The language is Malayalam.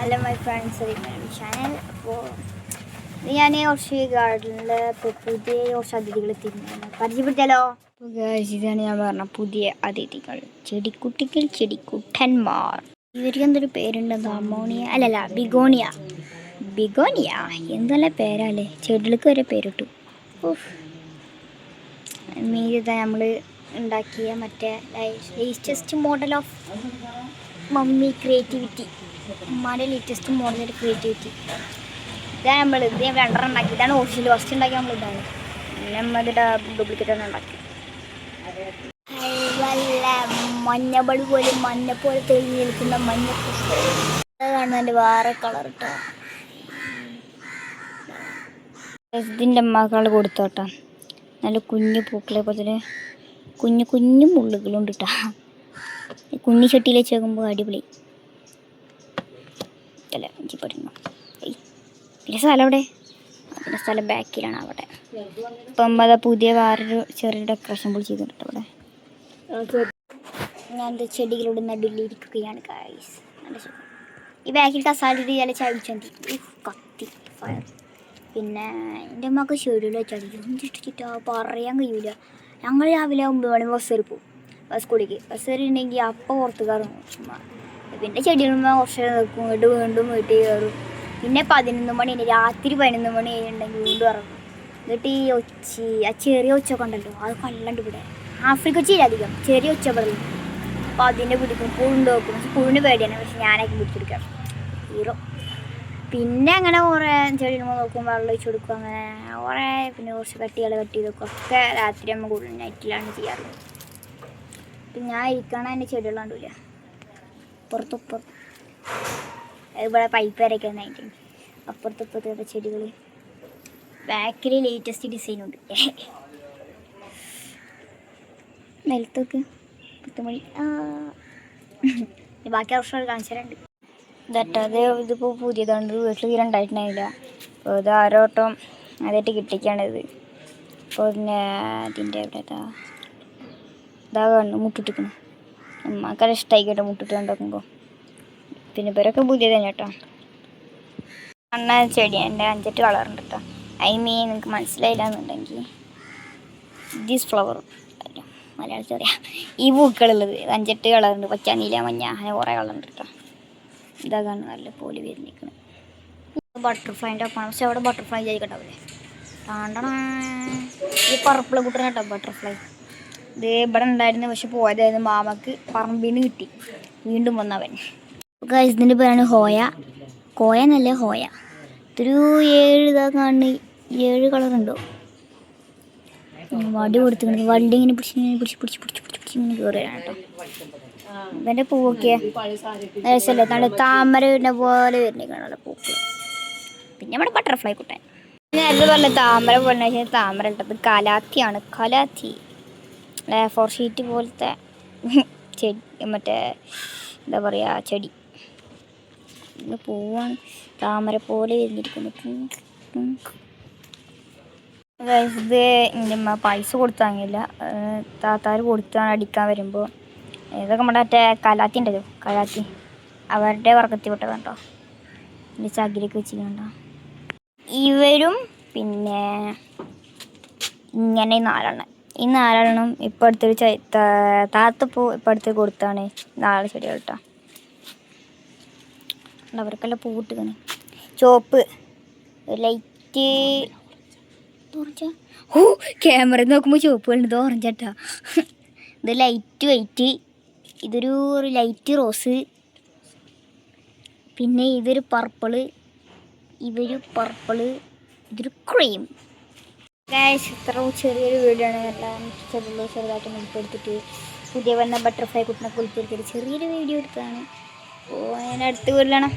ഹലോ മൈ ഫ്രണ്ട്സ് ചാനൽ അപ്പോൾ ഞാൻ കുറച്ച് ഗാർഡനിൽ ഇപ്പോൾ പുതിയ കുറച്ച് അതിഥികൾ തിരിഞ്ഞു പരിചയപ്പെടുത്തലോ ഇതാണ് ഞാൻ പറഞ്ഞ പുതിയ അതിഥികൾ. ചെടിക്കുട്ടികൾ ചെടിക്കുട്ടന്മാർ. ഇവർക്ക് എന്തൊരു പേരുണ്ട്? അമോണിയ അല്ലല്ല ബിഗോണിയ. ബിഗോണിയ? എന്തല്ല പേരല്ലേ? ചെടികൾക്ക് വരെ പേരിട്ടു. ഉഫ്. മീത നമ്മൾ ഉണ്ടാക്കിയ മറ്റേ latest model of mummy creativity ഉമ്മാന്റെ ലേറ്റസ്റ്റ് മോഡൽ ക്രിയേറ്റിവിറ്റി ഇതാണ് നമ്മൾ ഇത് ഞാൻ രണ്ടെണ്ണം ഉണ്ടാക്കി. ഇതാണ് ഓഫീസിൽ ഫസ്റ്റ് ഉണ്ടാക്കി നമ്മൾ ഇതാണ്. പിന്നെ നമ്മൾ ഇതിന്റെ ഡ്യൂപ്ലിക്കേറ്റ് തന്നെ ഉണ്ടാക്കി. വല്ല മഞ്ഞപ്പടി പോലെ മഞ്ഞ പോലെ തെളിഞ്ഞ് നിൽക്കുന്ന മഞ്ഞ കാണുന്നതിന്റെ വേറെ കളർ കേട്ടോ ഇതിന്റെ മകൾ കൊടുത്തോട്ടാ. നല്ല കുഞ്ഞു പൂക്കളെ പോലെ കുഞ്ഞു കുഞ്ഞു മുള്ളുകളുണ്ട് കേട്ടോ കുഞ്ഞു ചട്ടിയിലെ ചേർക്കുമ്പോൾ അടിപൊളി. അല്ല? ഇഞ്ചി പഠിക്കണം പിന്നെ സ്ഥലം അവിടെ അതിന്റെ സ്ഥലം ബാക്കിലാണ് അവിടെ. ഇപ്പം അത് പുതിയ വേറൊരു ചെറിയ ഡെക്കറേഷൻ പോലും ചെയ്തിട്ടുണ്ട് അവിടെ. എന്റെ ചെടികളുടെ നടുവിലിരിക്കുകയാണ് കായസ് നല്ല സുഖം ഈ ബാക്കിൽ കസാലിട്ട് ചില ചവിച്ചി കത്തി ഫയർ പിന്നെ എന്റെ അമ്മയ്ക്ക് ഷെഡ്യൂൾ വെച്ചാൽ ഇഷ്ടിച്ചിട്ടാ പറയാൻ കഴിയൂല. ഞങ്ങൾ രാവിലെ ഒമ്പത് മണി ബസ് പോകും ബസ് കൂടിക്ക് ബസ് കയറിയിട്ടുണ്ടെങ്കിൽ അപ്പം പുറത്ത് കയറും പിന്നെ ചെടികളുമ്പോൾ കുറച്ച് നിൽക്കും. ഇങ്ങോട്ട് വീണ്ടും വീട്ടിൽ കയറും. പിന്നെ പതിനൊന്ന് മണി രാത്രി പതിനൊന്ന് മണി ഉണ്ടെങ്കിൽ വീണ്ടും ഇറങ്ങും. എന്നിട്ട് ഈ ഒച്ചി ആ ചെറിയ ഒച്ചൊക്കെ ഉണ്ടല്ലോ അത് കല്ലണ്ട് ഇവിടെ. ആഫ്രിക്ക ഒച്ചയില്ല അധികം ചെറിയ ഒച്ച പറഞ്ഞു അപ്പോൾ അതിനെ പിടിക്കും പുഴുണ്ട് വെക്കും പുഴുവിന് പേടിയാണ് പക്ഷെ ഞാനൊക്കെ പിടിച്ചെടുക്കാം. ഹീറോ. പിന്നെ അങ്ങനെ കുറേ ചെടികൾ നോക്കും വെള്ളം ഒഴിച്ചു കൊടുക്കും അങ്ങനെ കുറേ പിന്നെ കുറച്ച് കട്ടികൾ കട്ട് വെക്കും. ഒക്കെ രാത്രി നമ്മൾ കൂടുതൽ നൈറ്റിലാണ് ചെയ്യാറുള്ളത് പിന്നെ ഞാൻ ഇരിക്കണ എന്റെ ചെടികൾ കണ്ടില്ല പുറത്ത് പുറത്ത് ഇവിടെ പൈപ്പ് വരയ്ക്കാൻ നൈറ്റ് അപ്പുറത്ത് ഇപ്പുറത്തെ ചെടികൾ ബാക്കിൽ ലേറ്റസ്റ്റ് ഡിസൈൻ ഉണ്ട്. നിലത്തൊക്കെ പത്തുമണി ബാക്കി വർഷം കാണിച്ചു തരാണ്ട്. ഇതട്ടാ അത് ഇതിപ്പോൾ പുതിയതാണ് വീട്ടിൽ തീരെ ഉണ്ടായിട്ടുണ്ടായില്ല അപ്പോൾ ഇത് ആരോട്ടം അതായിട്ട് കിട്ടിക്കാണിത് അപ്പോൾ പിന്നെ അതിന്റെ എവിടെ ഇതാ ഇതാ കാണുന്നു മുട്ടിട്ടിക്കണം ഇഷ്ടമായി കേട്ടോ മുട്ടിട്ട് കണ്ടോക്കുമ്പോൾ പിന്നെ ഇവരൊക്കെ പുതിയത് തന്നെ കേട്ടോ. അണ്ണ ചെടി എന്റെ അഞ്ചെട്ട് കളറുണ്ട് കേട്ടോ. ഐ മീൻ നിങ്ങൾക്ക് മനസ്സിലായില്ല എന്നുണ്ടെങ്കിൽ ദീസ് ഫ്ലവർ മലയാളത്തിൽ അറിയാം ഈ പൂക്കളുള്ളത് അഞ്ചെട്ട് കളറുണ്ട് പച്ച നീല മഞ്ഞ അങ്ങനെ കുറേ കളറുണ്ട് കേട്ടോ. ഇതാണ് നല്ല പോലി വരുന്നിരിക്കുന്നത് ബട്ടർഫ്ലൈന്റെ ഒപ്പം പക്ഷെ അവിടെ ബട്ടർഫ്ലൈ ചെയ്തിട്ടുണ്ടാവില്ലേ താണ്ടണ. ഈ പർപ്പിൾ കൂട്ടണം കേട്ടോ ബട്ടർഫ്ലൈ ഇത് ഇവിടെ ഉണ്ടായിരുന്നു പക്ഷെ പോയതായിരുന്നു മാമക്ക് പറമ്പിന് കിട്ടി. വീണ്ടും വന്നവൻ. ഇതിന്റെ പേരാണ് ഹോയ. കോയ എന്നല്ല ഹോയ. ഇതൊരു ഏഴ് ഇതാ കാണുന്ന. ഏഴ് കളറുണ്ടോ വടി കൊടുത്തിട്ടുണ്ട്. വണ്ടി ഇങ്ങനെ പിടിച്ച് ഇങ്ങനെ പിടിച്ച് പിടിച്ച് പിടിച്ച് പിടിച്ച് പിടിച്ച് ഇങ്ങനെ കയറുകയാണ് കേട്ടോ. ഇവന്റെ പൂവൊക്കെ രസമല്ലേ? നല്ല താമരയുടെ പോലെ വരുന്നേക്കാണല്ലോ പൂക്കൾ പിന്നെ നമ്മുടെ ബട്ടർഫ്ലൈ കുട്ടൻ. നേരത്തെ പറഞ്ഞ താമര പോലെ താമര ഇട്ടത് കലാത്തിയാണ്. കലാത്തി. ഫോർ ഷീറ്റ് പോലത്തെ ചെടി മറ്റേ എന്താ പറയുക ചെടി. പോവാൻ താമര പോലെ ഇരുന്നിരിക്കുന്നു ഇത് എന്റെ അമ്മ പൈസ കൊടുത്താങ്ങില്ല താത്താർ കൊടുത്താണ് അടിക്കാൻ വരുമ്പോൾ ഇതൊക്കെ നമ്മുടെ മറ്റേ കലാത്തി ഉണ്ടല്ലോ കലാത്തി. അവരുടെ വർഗത്തിൽ പെട്ടത് കേട്ടോ. എന്റെ ചകിരിയൊക്കെ വെച്ചിട്ടുണ്ടോ ഇവരും പിന്നെ ഇങ്ങനെ നാലെണ്ണം. ഈ നാലെണ്ണം ഇപ്പൊ അടുത്തൊരു താത്തപ്പൂ ഇപ്പൊ അടുത്ത് കൊടുത്താണ്. നാളെ ചെടികൾ കേട്ടോ അവർക്കെല്ലാം പൂട്ടിക്കണേ ചോപ്പ് ലൈറ്റ്. ഓ ക്യാമറ നോക്കുമ്പോൾ ചോപ്പ് കണ്ടത് ഓറഞ്ചാട്ടാ. ഇത് ലൈറ്റ് വൈറ്റ്. ഇതൊരു ഒരു ലൈറ്റ് റോസ്. പിന്നെ ഇതൊരു പർപ്പിൾ. ഇവർ പർപ്പിൾ. ഇതൊരു ക്രീം. ഗായ്സ് ഇത്ര ചെറിയൊരു വീഡിയോ ആണ്. എല്ലാം ചെറുതുള്ള ചെറുതായിട്ട് ഉൾപ്പെടുത്തിട്ട് പുതിയ വന്ന ബട്ടർഫ്ലൈ കുട്ടിനെ ഉൾപ്പെടുത്തിയിട്ട് ചെറിയൊരു വീഡിയോ എടുത്തതാണ്. ഓ ഞാൻ അടുത്ത് വീട്ടിലാണ്